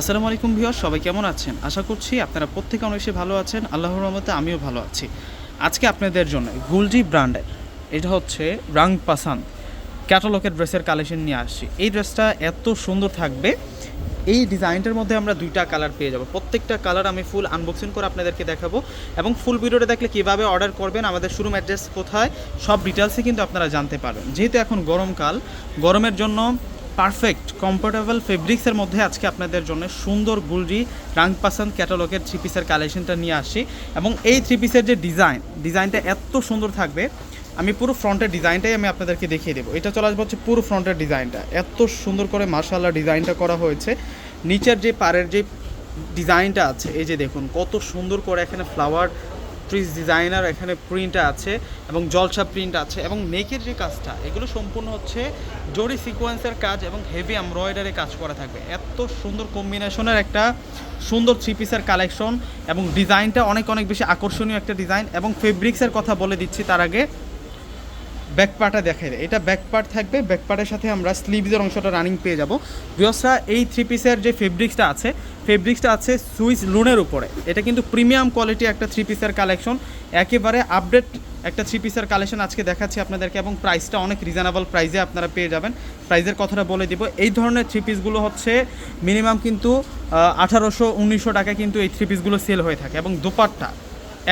আসসালামু আলাইকুম ভিউয়ার সবাই কেমন আছেন? আশা করছি আপনারা প্রত্যেকে অনেক বেশি ভালো আছেন। আল্লাহর রহমতে আমিও ভালো আছি। আজকে আপনাদের জন্য গুলজি ব্র্যান্ডের, এটা হচ্ছে রাং পাসান ক্যাটালগের ড্রেসের কালেকশন নিয়ে আসছি। এই ড্রেসটা এত সুন্দর থাকবে। এই ডিজাইনটার মধ্যে আমরা দুইটা কালার পেয়ে যাব। প্রত্যেকটা কালার আমি ফুল আনবক্সিং করে আপনাদেরকে দেখাবো এবং ফুল ভিডিওটা দেখলে কীভাবে অর্ডার করবেন, আমাদের শোরুম অ্যাড্রেস কোথায়, সব ডিটেলসই কিন্তু আপনারা জানতে পারবেন। যেহেতু এখন গরমকাল, গরমের জন্য পারফেক্ট কমফোর্টেবল ফেব্রিক্সের মধ্যে আজকে আপনাদের জন্য সুন্দর গুলরি রাং পাসান ক্যাটালগের থ্রি পিসের কালেকশনটা নিয়ে আসি এবং এই থ্রি পিসের যে ডিজাইন ডিজাইনটা এত সুন্দর থাকবে, আমি পুরো ফ্রন্টের ডিজাইনটাই আমি আপনাদেরকে দেখিয়ে দেবো। এটা চলে আসবে হচ্ছে পুরো ফ্রন্টের ডিজাইনটা এত সুন্দর করে মার্শাল্লাহ ডিজাইনটা করা হয়েছে। নিচের যে পাড়ের যে ডিজাইনটা আছে, এই যে দেখুন, কত সুন্দর করে এখানে ফ্লাওয়ার ট্রিজ ডিজাইনার এখানে প্রিন্ট আছে এবং জলসা প্রিন্ট আছে এবং নেকের যে কাজটা, এগুলো সম্পূর্ণ হচ্ছে জরি সিকোয়েন্সের কাজ এবং হেভি এমব্রয়ডারি কাজ করা থাকবে। এত সুন্দর কম্বিনেশনের একটা সুন্দর থ্রি পিসের কালেকশন এবং ডিজাইনটা অনেক অনেক বেশি আকর্ষণীয় একটা ডিজাইন এবং ফেব্রিক্সের কথা বলে দিচ্ছি তার আগে। ব্যাক পার্টটা দেখে দেয়। এটা ব্যাক পার্ট থাকবে ব্যাক পার্টের সাথে আমরা স্লিভসের অংশটা রানিং পেয়ে যাব। বিয়সরা এই থ্রি পিসের যে ফেব্রিক্সটা আছে ফেব্রিক্সটা আছে সুইস লুনের উপরে। এটা কিন্তু প্রিমিয়াম কোয়ালিটি একটা থ্রি পিসের কালেকশন একেবারে আপডেট একটা থ্রি পিসের কালেকশন আজকে দেখাচ্ছি আপনাদেরকে এবং প্রাইসটা অনেক রিজনেবল প্রাইসে আপনারা পেয়ে যাবেন। প্রাইসের কথাটা বলে দিব। এই ধরনের থ্রি পিসগুলো হচ্ছে মিনিমাম কিন্তু আঠারোশো, উনিশশো টাকা কিন্তু এই থ্রি পিসগুলো সেল হয়ে থাকে এবং দোপাট্টা।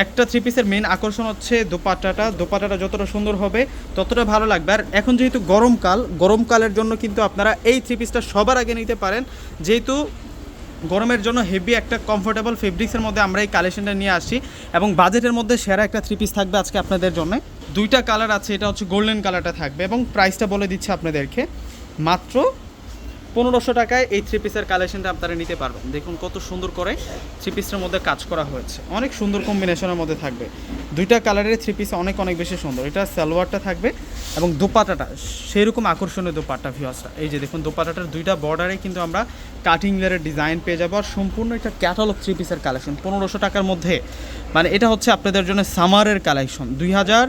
একটা থ্রি পিসের মেন আকর্ষণ হচ্ছে দোপাট্টাটা। দোপাট্টাটা যতটা সুন্দর হবে, ততটা ভালো লাগবে। আর এখন যেহেতু গরমকাল, গরমকালের জন্য কিন্তু আপনারা এই থ্রি পিসটা সবার আগে নিতে পারেন। যেহেতু গরমের জন্য হেভি একটা কমফোর্টেবল ফেব্রিক্সের মধ্যে আমরা এই কালেকশনটা নিয়ে আসি এবং বাজেটের মধ্যে সেরা একটা থ্রি পিস থাকবে আজকে আপনাদের জন্য। দুইটা কালার আছে, এটা হচ্ছে গোল্ডেন কালারটা থাকবে এবং প্রাইসটা বলে দিচ্ছে আপনাদেরকে। মাত্র পনেরোশো টাকায় এই থ্রি পিসের কালেকশনটা আপনারা নিতে পারবেন। দেখুন কত সুন্দর করে থ্রি পিসের মধ্যে কাজ করা হয়েছে। অনেক সুন্দর কম্বিনেশনের মধ্যে থাকবে। দুইটা কালারের থ্রি পিস অনেক অনেক বেশি সুন্দর। এটা সালোয়ারটা থাকবে এবং দোপাটাটা সেরকম আকর্ষণীয় দোপাট্টা ভিওসটা এই যে দেখুন দোপাটাটার দুইটা বর্ডারে কিন্তু আমরা কাটিং লেয়ারের ডিজাইন পেয়ে যাব আর সম্পূর্ণ একটা ক্যাটালগ থ্রি পিসের কালেকশন পনেরোশো টাকার মধ্যে। মানে এটা হচ্ছে আপনাদের জন্য সামারের কালেকশন দুই হাজার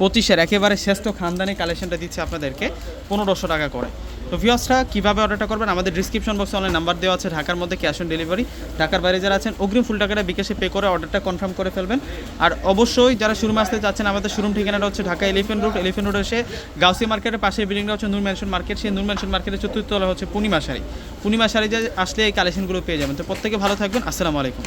পঁচিশের একেবারে শ্রেষ্ঠ খানদানি কালেকশনটা দিচ্ছে আপনাদেরকে পনেরোশো টাকা করে। তো ভিওসরা কীভাবে অর্ডারটা করবেন? আমাদের ডিসক্রিপশন বক্সে অনলাইন নাম্বার দেওয়া আছে, ঢাকার মধ্যে ক্যাশ অন ডেলিভারি ঢাকার বাইরে যারা আছেন, অগ্রিম ফুল টাকাটা বিকাশে পে করে অর্ডারটা কনফার্ম করে ফেলবেন। আর অবশ্যই যারা শুরু আসতে যাচ্ছেন আমাদের শোরুম ঠিকানাটা হচ্ছে Dhaka elephant road elephant road এসে গাউসি মার্কেটের পাশে বিল্ডিংটা হচ্ছে নূর ম্যানশন মার্কেট সেই নূর ম্যানশন মার্কেটের চতুর্থ তলা হচ্ছে পূর্ণিমা শাড়ি। পূর্ণিমা শাড়ি যে আসলে এই কালেকশনগুলো পেয়ে যাবেন। তো প্রত্যেকে ভালো থাকবেন। আসসালামু আলাইকুম।